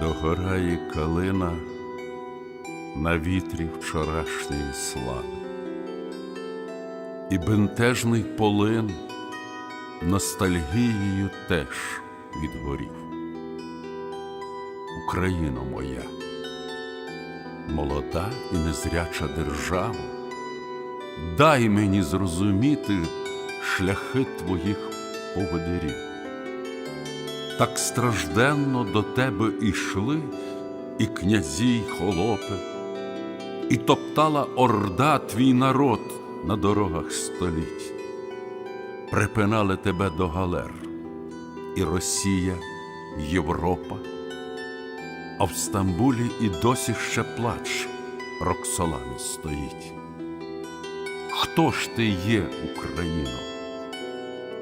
Догорає калина на вітрі вчорашньої слави, і бентежний полин ностальгією теж відгорів. Україно моя, молода і незряча держава, дай мені зрозуміти шляхи твоїх поводирів. Так стражденно до тебе ішли і князі, й холопи, і топтала орда твій народ на дорогах століть. Припинали тебе до галер, і Росія, і Європа, а в Стамбулі і досі ще плач Роксолани стоїть. Хто ж ти є, Україно?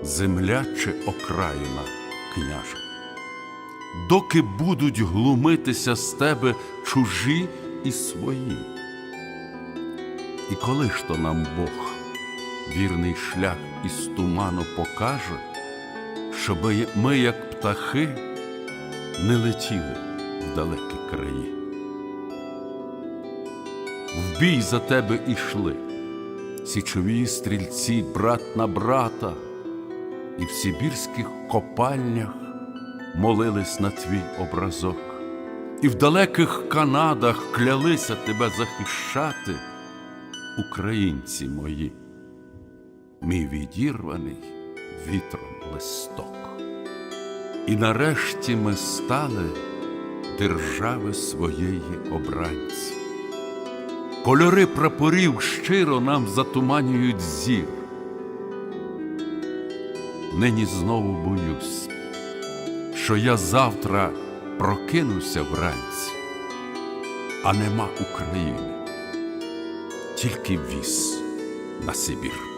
Земля чи окраїна, княже? Доки будуть глумитися з тебе чужі і свої. І коли ж то нам Бог вірний шлях із туману покаже, щоби ми, як птахи, не летіли в далекі краї. В бій за тебе ішли, січові стрільці брат на брата, і в сибірських копальнях молились на твій образок, і в далеких Канадах клялися тебе захищати, українці мої, мій відірваний вітром листок. І нарешті ми стали держави своєї обранці. Кольори прапорів щиро нам затуманюють зір. Нині знову боюсь, що я завтра прокинуся вранці, а нема України, тільки віз на Сибір.